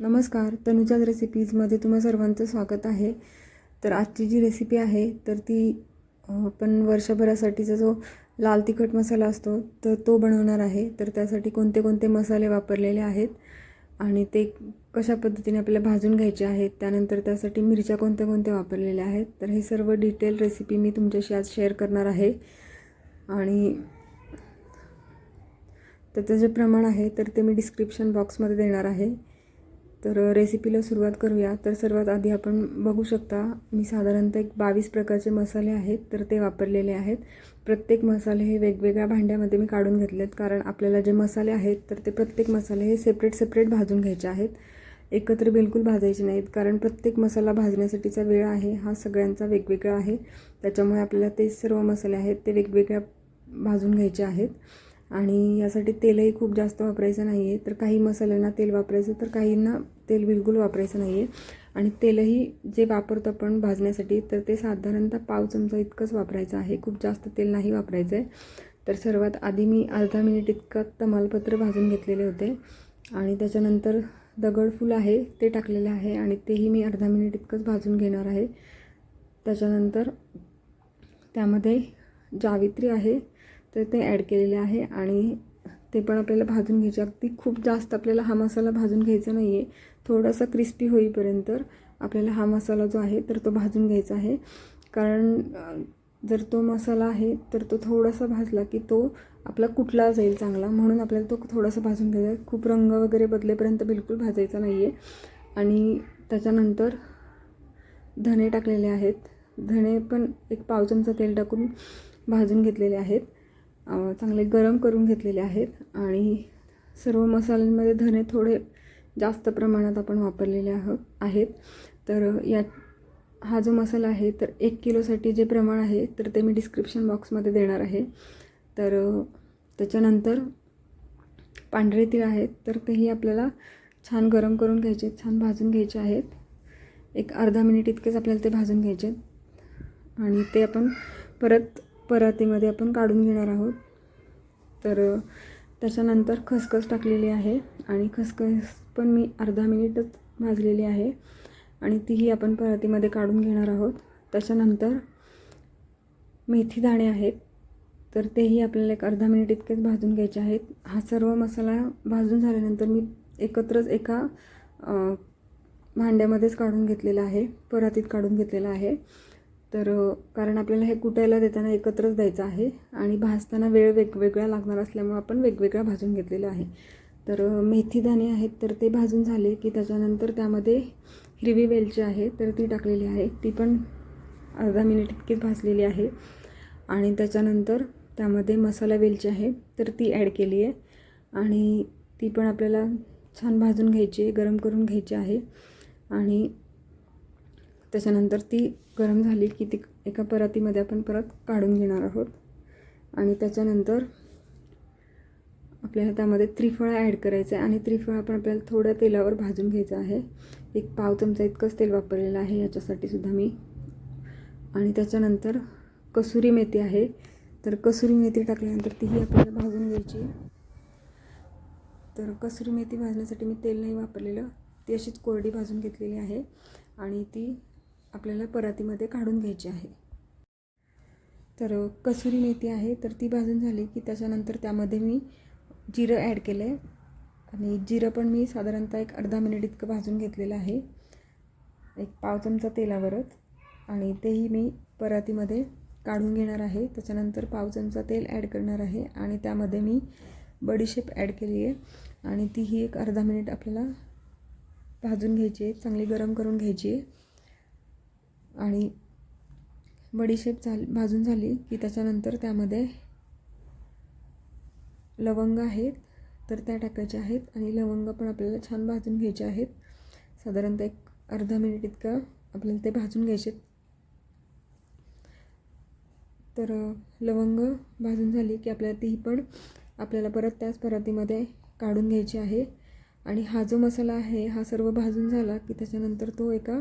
नमस्कार तनुजाज रेसिपीजमध्ये तुम्हा सर्वांचं स्वागत आहे. तर आजची जी रेसिपी आहे तर ती आपण वर्षभरासाठीचा जो लाल तिखट मसाला असतो तर तो बनवणार आहे. तर त्यासाठी कोणते कोणते मसाले वापरलेले आहेत आणि ते कशा पद्धतीने आपल्याला भाजून घ्यायचे आहेत त्यानंतर त्यासाठी मिरच्या कोणत्या कोणत्या वापरलेल्या आहेत तर हे सर्व डिटेल रेसिपी मी तुमच्याशी आज शेअर करणार आहे. आणि त्याचं जे प्रमाण आहे तर ते मी डिस्क्रिप्शन बॉक्समध्ये देणार आहे. तर रेसिपीला सुरुवात करूया. तर सर्वात आधी आपण बघू शकता मी साधारणतः एक बावीस प्रकारचे मसाले आहेत तर ते वापरलेले आहेत. प्रत्येक मसाले हे वेगवेगळ्या भांड्यामध्ये मी काढून घेतले आहेत कारण आपल्याला जे मसाले आहेत तर ते प्रत्येक मसाले हे सेपरेट सेपरेट भाजून घ्यायचे आहेत. एकत्र बिलकुल भाजायचे नाहीत कारण प्रत्येक मसाला भाजण्यासाठीचा वेळ आहे हा सगळ्यांचा वेगवेगळा आहे. त्याच्यामुळे आपल्याला ते सर्व मसाले आहेत ते वेगवेगळ्या भाजून घ्यायचे आहेत. आणि यासाठी तेलही खूप जास्त वापरायचं नाही आहे तर काही मसाल्यांना तेल वापरायचं तर काहींना तेल बिलकुल वापरायचं नाही आहे आणि तेलही जे वापरतो आपण भाजण्यासाठी तर ते साधारणतः पाव चमचा इतकंच वापरायचं आहे. खूप जास्त तेल नाही वापरायचं आहे तर सर्वात आधी मी अर्धा मिनिट इतकं तमालपत्र भाजून घेतलेले होते. आणि त्याच्यानंतर दगडफूल आहे ते टाकलेले आहे आणि तेही मी अर्धा मिनिट इतकंच भाजून घेणार आहे. त्याच्यानंतर त्यामध्ये जावित्री आहे तर ते ॲड केलेले आहे. आणि ते पण आपल्याला भाजून घ्यायचे. अगदी खूप जास्त आपल्याला हा मसाला भाजून घ्यायचा नाही आहे थोडासा क्रिस्पी होईपर्यंत आपल्याला हा मसाला जो आहे तर तो भाजून घ्यायचा आहे. कारण जर तो मसाला आहे तर तो थोडासा भाजला की तो आपला कुठला जाईल चांगला. म्हणून आपल्याला तो थोडासा भाजून घ्यायचा आहे. खूप रंग वगैरे बदलेपर्यंत बिलकुल भाजायचा नाही आहे आणि त्याच्यानंतर धणे टाकलेले आहेत. धणे पण एक पाव चमचा तेल टाकून भाजून घेतलेले आहेत. चांगले गरम करून घेतलेले आहेत आणि सर्व मसाल्यांमध्ये धने थोडे जास्त प्रमाणात आपण वापरलेले आहोत आहेत. तर या हा जो मसाला आहे तर एक किलोसाठी जे प्रमाण आहे तर ते मी डिस्क्रिप्शन बॉक्समध्ये देणार आहे. तर त्याच्यानंतर पांढरे तीळ आहेत तर तेही आपल्याला छान गरम करून घ्यायचे आहेत, छान भाजून घ्यायचे आहेत. एक अर्धा मिनिट इतकेच आपल्याला ते भाजून घ्यायचे आहेत. आणि ते आपण परत परातीमध्ये आपण काढून घेणार आहोत. तर त्याच्यानंतर खसखस टाकलेली आहे आणि खसखस पण मी अर्धा मिनिटच भाजलेली आहे आणि तीही आपण परातीमध्ये काढून घेणार आहोत. त्याच्यानंतर मेथी दाणे आहेत. तर तेही आपल्याला एक अर्धा मिनिट इतकेच भाजून घ्यायचे आहेत. हा सर्व मसाला भाजून झाल्यानंतर मी एकत्रच एका भांड्यामध्येच काढून घेतलेला आहे. परातीत काढून घेतलेला आहे. तर कारण आपल्याला हे कुटायला देताना एकत्रच द्यायचं आहे आणि भाजताना वेळ वेगवेगळा लागणार असल्यामुळे आपण वेगवेगळा भाजून घेतलेला आहे. तर मेथी दाणे आहेत तर ते भाजून झाले की त्याच्यानंतर त्यामध्ये हिरवी वेलची आहे तर ती टाकलेली आहे. ती पण अर्धा मिनिट इतकीच भाजलेली आहे. आणि त्याच्यानंतर त्यामध्ये मसाला वेलची आहे तर ती ॲड केली आहे. आणि ती पण आपल्याला छान भाजून घ्यायची आहे गरम करून घ्यायची आहे. आणि त्याच्यानंतर ती गरम झाली की ती एका परातीमध्ये आपण परत काढून घेणार आहोत. आणि त्याच्यानंतर आपल्याला त्यामध्ये त्रिफळ ॲड करायचं आहे आणि त्रिफळ पण आपल्याला थोड्या तेलावर भाजून घ्यायचं आहे. एक पाव चमचा इतकंच तेल वापरलेलं आहे याच्यासाठी सुद्धा मी. आणि त्याच्यानंतर कसुरी मेथी आहे. तर कसुरी मेथी टाकल्यानंतर तीही आपल्याला भाजून घ्यायची. तर कसुरी मेथी भाजण्यासाठी मी तेल नाही वापरलेलं. ती अशीच कोरडी भाजून घेतलेली आहे. आणि ती आपल्याला परातीमध्ये काढून घ्यायची आहे. तर कसुरी मेथी आहे तर ती भाजून झाली की त्याच्यानंतर त्यामध्ये मी जिरं ॲड केलं आहे आणि जिरं पण मी साधारणतः एक अर्धा मिनिट इतकं भाजून घेतलेलं आहे. एक पाव चमचा तेलावरच. आणि तेही मी परातीमध्ये काढून घेणार आहे. त्याच्यानंतर पाव चमचा तेल ॲड करणार आहे. आणि त्यामध्ये मी बडीशेप ॲड केली आहे. आणि तीही एक अर्धा मिनिट आपल्याला भाजून घ्यायची आहे. चांगली गरम करून घ्यायची आहे. आणि बडीशेप झाल भाजून झाली की त्याच्यानंतर त्यामध्ये लवंग आहेत तर त्या टाकायच्या आहेत आणि लवंग पण आपल्याला छान भाजून घ्यायचे आहेत. साधारणतः एक अर्धा मिनिट इतकं आपल्याला ते भाजून घ्यायचे तर लवंग भाजून झाली की आपल्याला ती पण आपल्याला परत त्याच परातीमध्ये काढून घ्यायची आहे. आणि हा जो मसाला आहे हा सर्व भाजून झाला की त्याच्यानंतर तो एका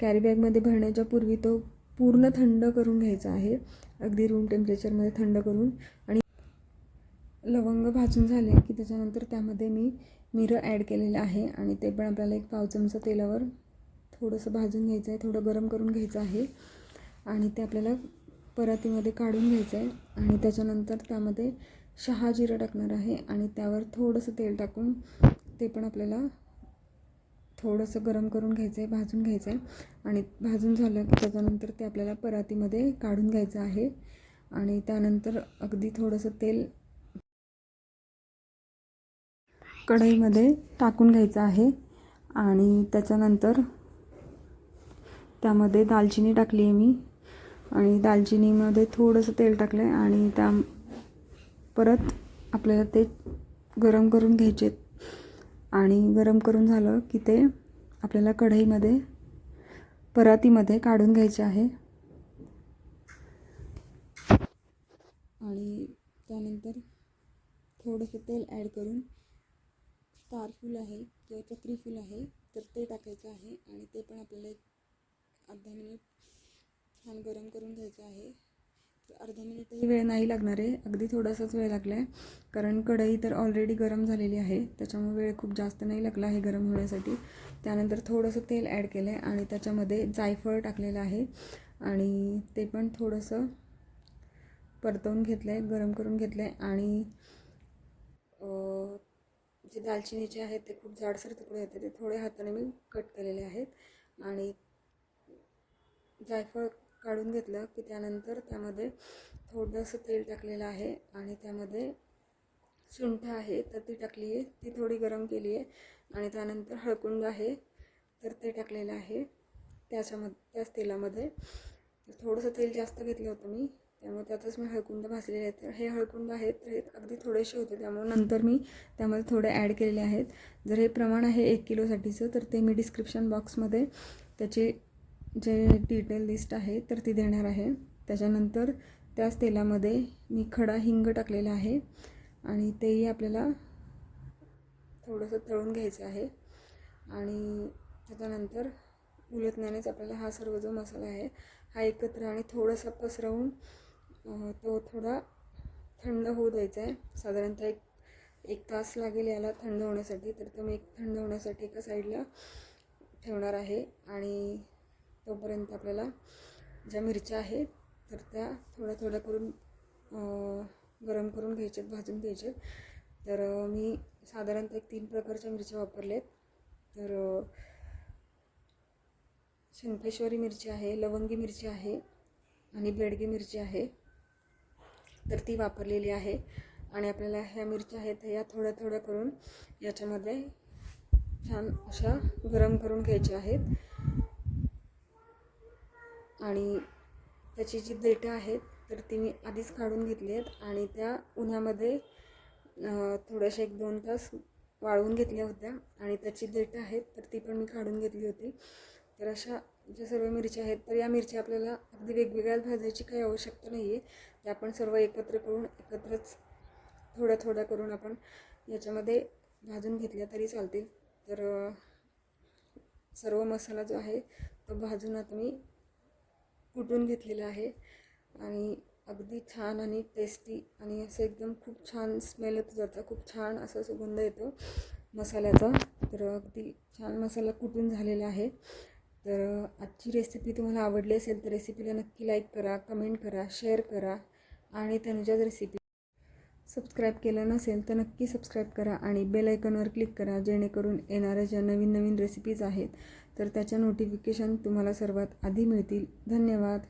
कॅरीबॅगमध्ये भरण्याच्या पूर्वी तो पूर्ण थंड करून घ्यायचा आहे. अगदी रूम टेम्परेचरमध्ये थंड करून. आणि लवंग भाजून झाले की त्याच्यानंतर त्यामध्ये मी मिरं ॲड केलेलं आहे. आणि ते पण आपल्याला एक पाव चमचा तेलावर थोडंसं भाजून घ्यायचं आहे. थोडं गरम करून घ्यायचं आहे. आणि ते आपल्याला परातीमध्ये काढून घ्यायचं आहे. आणि त्याच्यानंतर त्यामध्ये शहा जिरं टाकणार आहे. आणि त्यावर थोडंसं तेल टाकून ते पण आपल्याला थोडंसं गरम करून घ्यायचं आहे भाजून घ्यायचं आहे आणि भाजून झालं की त्याच्यानंतर ते आपल्याला परातीमध्ये काढून घ्यायचं आहे. आणि त्यानंतर अगदी थोडंसं तेल कढईमध्ये टाकून घ्यायचं आहे. आणि त्याच्यानंतर त्यामध्ये दालचिनी टाकली आहे मी. आणि दालचिनीमध्ये थोडंसं तेल टाकलं आहे आणि त्या परत आपल्याला ते गरम करून घ्यायचे आणि गरम करून झालं की ते आपल्याला कढईमध्ये परातीमध्ये काढून घ्यायचे आहे. आणि त्यानंतर थोडंसं तेल ॲड करून स्टार फूल आहे किंवा चक्री फूल आहे तर ते टाकायचं आहे. आणि ते पण आपल्याला एक अर्धा मिनिट छान गरम करून घ्यायचं आहे. अर्धा मिनिटही वेळ नाही लागणार आहे. अगदी थोडासाच वेळ लागला आहे कारण कढई तर ऑलरेडी गरम झालेली आहे. त्याच्यामुळे वेळ खूप जास्त नाही लागला आहे गरम होण्यासाठी. त्यानंतर थोडंसं तेल ॲड केलं आहे आणि त्याच्यामध्ये जायफळ टाकलेलं आहे. आणि ते पण थोडंसं परतवून घेतलं आहे गरम करून घेतलं आहे आणि जे दालचिनीचे आहेत ते खूप जाडसर तुकडे होते ते थोडे हाताने मी कट केलेले आहेत. आणि जायफळ काढून घेतलं की त्यानंतर त्यामध्ये थोडंसं तेल टाकलेलं आहे आणि त्यामध्ये सुंठ आहे तर ती टाकली आहे ती थोडी गरम केली आहे आणि त्यानंतर हळकुंड आहे तर ते टाकलेलं आहे त्याच्यामध्ये त्याच तेलामध्ये. थोडंसं तेल जास्त घेतलं होतं मी त्यामुळे त्यातच मी हळकुंड भाजलेले आहेत. तर हे हळकुंड आहेत तर हे अगदी थोडेसे होते त्यामुळे नंतर मी त्यामध्ये थोडे ॲड केलेले आहेत. जर हे प्रमाण आहे एक किलोसाठीचं तर ते मी डिस्क्रिप्शन बॉक्समध्ये त्याची जे डिटेल लिस्ट आहे तर ती देणार आहे. त्याच्यानंतर त्याच तेलामध्ये मी खडा हिंग टाकलेला आहे आणि तेही आपल्याला थोडंसं तळून घ्यायचं आहे. आणि त्याच्यानंतर उलटण्यानेच आपल्याला हा सर्व जो मसाला आहे हा एकत्र आणि थोडासा पसरवून तो थोडा थंड होऊ द्यायचा आहे. साधारणतः एक एक तास लागेल याला थंड होण्यासाठी तर तो मी एक थंड होण्यासाठी एका साईडला ठेवणार आहे. आणि तोपर्यंत आपल्याला ज्या मिरच्या आहेत तर त्या थोड्या थोड्या करून गरम करून घ्यायच्यात भाजून घ्यायच्यात. तर मी साधारणतः एक तीन प्रकारच्या मिरच्या वापरल्यात. तर शंखेश्वरी मिरची आहे लवंगी मिरची आहे आणि बेडगी मिरची आहे. तर ती वापरलेली आहे. आणि आपल्याला ह्या मिरच्या आहेत या थोड्या थोड्या करून याच्यामध्ये छान अशा गरम करून घ्यायच्या आहेत. आणि त्याची जी देठं आहेत तर ती मी आधीच काढून घेतली आहेत आणि त्या उन्हामध्ये थोड्याशा एक दोन तास वाळवून घेतल्या होत्या आणि त्याची देठं आहेत तर ती पण मी काढून घेतली होती. तर अशा ज्या सर्व मिरच्या आहेत तर या मिरच्या आपल्याला अगदी वेगवेगळ्या भाजायची काही आवश्यकता नाही आहे त्या आपण सर्व एकत्र करून एकत्रच थोड्या थोड्या करून आपण याच्यामध्ये भाजून घेतल्या तरी चालतील. तर सर्व मसाला जो आहे तो भाजून आता मी कुटून घेतलेलं आहे. आणि अगदी छान आणि टेस्टी आणि असं एकदम खूप छान स्मेल येतो त्याचा. खूप छान असा सुगंध येतो मसाल्याचा. तर अगदी छान मसाला कुटून झालेला आहे. तर आजची रेसिपी तुम्हाला आवडली असेल तर रेसिपीला नक्की लाईक करा कमेंट करा शेअर करा आणि त्यांच्याच रेसिपी सबस्क्राईब केलं नसेल तर नक्की सबस्क्राईब करा आणि बेल आयकॉनवर क्लिक करा जेणेकरून येणाऱ्या ज्या नवीन नवीन रेसिपीज आहेत तर त्याच्या नोटिफिकेशन तुम्हाला सर्वात आधी मिळतील. धन्यवाद.